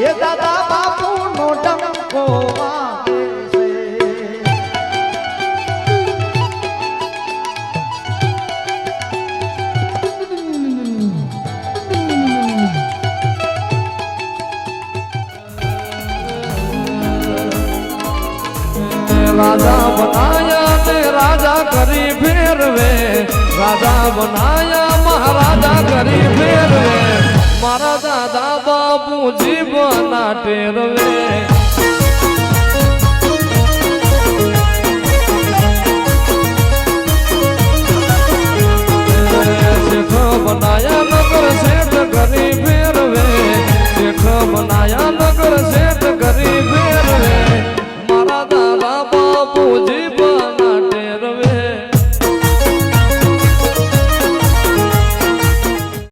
એ દાદા બાપુનો ડંકો વાગે છે રાજા બનાયા ને રાજા કરી ફેરવે રાજા બનાયા મહારાજા કરી ફેરવે મારા દાદા બાપુ જીવના ટેરવે બનાયા નગર શેઠ ગરી ફેરવે શેઠ બનાયા નગર શેઠ